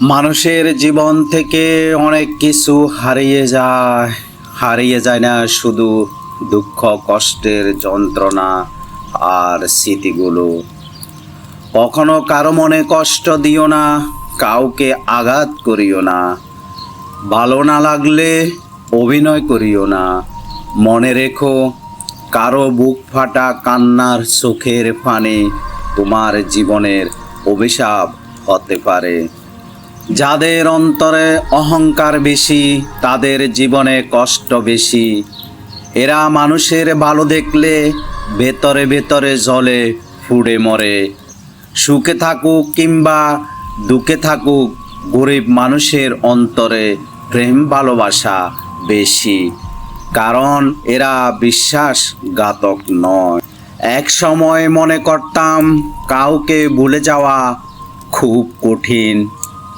মানুষের জীবন থেকে অনেক কিছু হারিয়ে যায়। হারিয়ে যায় না শুধু দুঃখ, কষ্টের যন্ত্রণা আর স্মৃতিগুলো। কখনো কারও মনে কষ্ট দিও না, কাউকে আঘাত করিও না। ভালো না লাগলে অভিনয় করিও না। মনে রেখো, কারও বুক ফাটা কান্নার চোখের ফানে তোমার জীবনের অভিশাপ হতে পারে। যাদের অন্তরে অহংকার বেশি, তাদের জীবনে কষ্ট বেশি। এরা মানুষের ভালো দেখলে ভেতরে ভেতরে জলে ফুড়ে মরে। সুখে থাকুক কিংবা দুঃখে থাকুক, গরিব মানুষের অন্তরে প্রেম ভালোবাসা বেশি। কারণ এরা বিশ্বাসঘাতক নয়। এক সময় মনে করতাম, কাউকে ভুলে যাওয়া খুব কঠিন।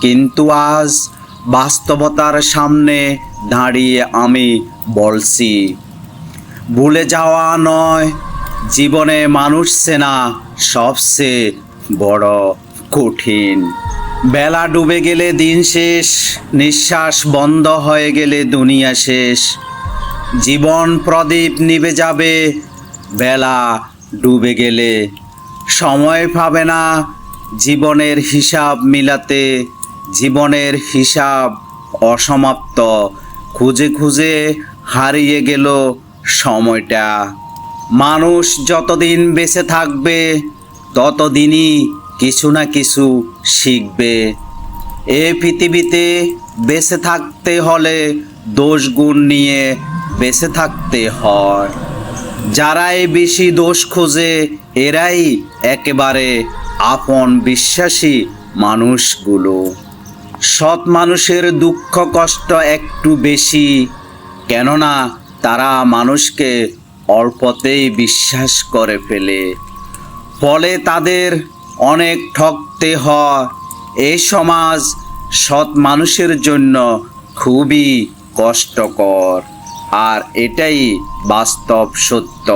কিন্তু আজ বাস্তবতার সামনে দাঁড়িয়ে আমি বলছি, ভুলে যাওয়া নয়, জীবনে মানুষ চেনা সবচেয়ে বড় কঠিন। বেলা ডুবে গেলে দিন শেষ, নিঃশ্বাস বন্ধ হয়ে গেলে দুনিয়া শেষ। জীবন প্রদীপ নিভে যাবে, বেলা ডুবে গেলে সময় পাবে না জীবনের হিসাব মিলাতে। জীবনের হিসাব অসমাপ্ত। খুঁজে খুঁজে হারিয়ে গেল সময়টা। মানুষ যতদিন বেঁচে থাকবে, ততদিনই কিছু না কিছু শিখবে। এ পৃথিবীতে বেঁচে থাকতে হলে দোষ গুণ নিয়ে বেঁচে থাকতে হয়। যারাই বেশি দোষ খোঁজে, এরাই একেবারে আপন বিশ্বাসী মানুষগুলো। সৎ মানুষের দুঃখ কষ্ট একটু বেশি, কেননা তারা মানুষকে অল্পতেই বিশ্বাস করে ফেলে। ফলে তাদের অনেক ঠকতে হয়। এই সমাজ সৎ মানুষের জন্য খুবই কষ্টকর, আর এটাই বাস্তব সত্য।